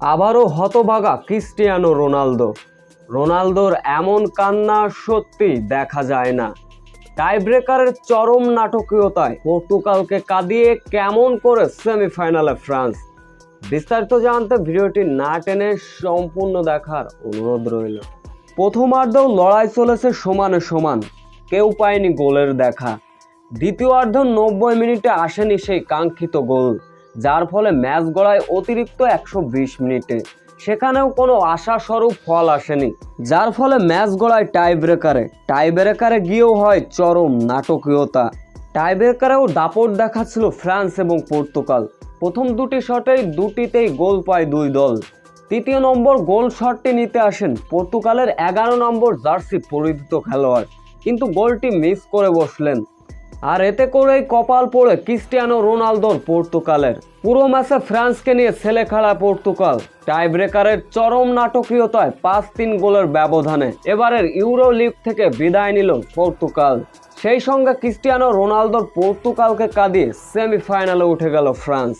আবারও হতভাগা Cristiano Ronaldo. রোনালদোর এমন কান্না সত্যি দেখা যায় না। টাইব্রেকারের চরম নাটকীয়তায় পর্তুগালকে কাঁদিয়ে কেমন করে সেমিফাইনালে ফ্রান্স। বিস্তারিত জানতে ভিডিওটি না টেনে সম্পূর্ণ দেখার অনুরোধ রইল। প্রথমার্ধেও লড়াই চলেছে সমানে সমান, কেউ পায়নি গোলের দেখা। দ্বিতীয়ার্ধ নব্বই মিনিটে আসেনি সেই কাঙ্ক্ষিত গোল। যার ফলে ম্যাচ গড়ায় অতিরিক্ত একশো বিশ মিনিটে। সেখানেও কোনো আশাস্বরূপ ফল আসেনি, যার ফলে ম্যাচ গড়ায় টাই ব্রেকারে টাই ব্রেকারে গিয়েও হয় চরম নাটকীয়তা। টাই ব্রেকারেও দাপট দেখাচ্ছিল ফ্রান্স এবং পর্তুগাল। প্রথম দুটি শটেই দুটিতেই গোল পায় দুই দল। তৃতীয় নম্বর গোল শটটি নিতে আসেন পর্তুগালের এগারো নম্বর জার্সি পরিচিত খেলোয়াড়। কিন্তু গোলটি মিস করে বসলেন। আর এতে করেই কপাল পড়ে ক্রিস্টিয়ানো রোনালদোর পর্তুগালের। পুরো ম্যাচে ফ্রান্সকে নিয়ে ছেলে খেলা পর্তুগাল। টাই ব্রেকারের চরম নাটকীয়তায় পাঁচ তিন গোলের ব্যবধানে এবারের ইউরো লিগ থেকে বিদায় নিল পর্তুগাল। সেই সঙ্গে ক্রিস্টিয়ানো রোনালদোর পর্তুগালকে কাঁদিয়ে সেমিফাইনালে উঠে গেল ফ্রান্স।